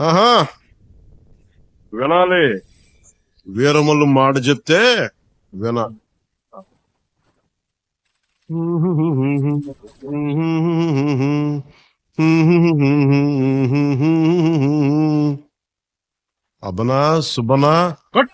ఆహా. వినాలి. వీరమల్లు మాట చెప్తే విన. అబనా సుబనా కట్.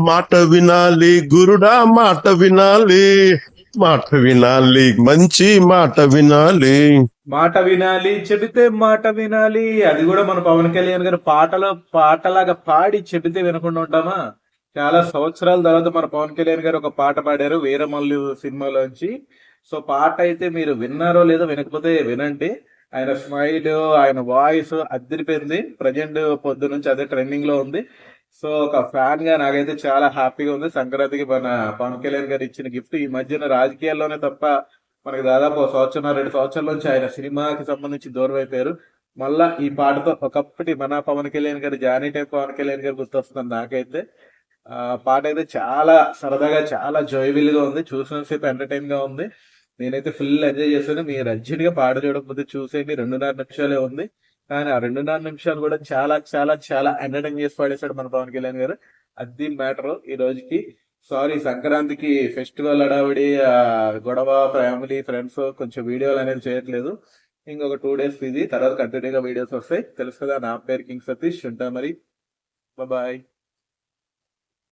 మాట వినాలి గురుడా మాట వినాలి మాట వినాలి మంచి మాట వినాలి. మాట వినాలి చెబితే మాట వినాలి. అది కూడా మన పవన్ కళ్యాణ్ గారు పాటలో పాటలాగా పాడి చెబితే వినకుండా ఉంటామా? చాలా సంవత్సరాల తర్వాత మన పవన్ కళ్యాణ్ గారు ఒక పాట పాడారు వీరమల్లు సినిమాలోంచి. సో పాట అయితే మీరు విన్నారో లేదో వినకపోతే వినండి. ఆయన స్మైల్ ఆయన వాయిస్ అద్దరిపోయింది. ప్రజెంట్ పొద్దు నుంచి అదే ట్రెండింగ్లో ఉంది. సో ఒక ఫ్యాన్గా నాకైతే చాలా హ్యాపీగా ఉంది. సంక్రాంతికి మన పవన్ కళ్యాణ్ గారు ఇచ్చిన గిఫ్ట్ ఈ మధ్యన రాజకీయాల్లోనే తప్ప మనకి దాదాపు ఒక సంవత్సరం రెండు సంవత్సరాల నుంచి ఆయన సినిమాకి సంబంధించి దూరం అయిపోయారు మళ్ళా ఈ పాటతో ఒకప్పటి మన పవన్ కళ్యాణ్ గారు జానీ టైప్ పవన్ కళ్యాణ్ గారు గుర్తొస్తుంది నాకైతే. ఆ పాట అయితే చాలా సరదాగా చాలా జోయబుల్గా ఉంది చూసినంతసేపు ఎంటర్టైన్గా ఉంది. నేనైతే ఫుల్ ఎంజాయ్ చేశాను. మీరు అర్జెంట్గా పాట చూడకపోతే చూసేయండి. రెండున్నర నిమిషాలే ఉంది. కానీ ఆ రెండున్నర నిమిషాలు కూడా చాలా చాలా చాలా ఎంటర్టైన్ చేసి పాడేశాడు మన పవన్ కళ్యాణ్ గారు. అది మ్యాటర్ ఈ రోజుకి సారీ సంక్రాంతికి ఫెస్టివల్ అడావిడి గొడవ ఫ్యామిలీ ఫ్రెండ్స్ కొంచెం వీడియోలు అనేది చేయట్లేదు. ఇంకొక టూ డేస్ ఇది తర్వాత కంటిన్యూగా వీడియోస్ వస్తాయి. తెలుసు కదా నా పేరు కింగ్ సతీష్. ఉంటా మరి. బాయ్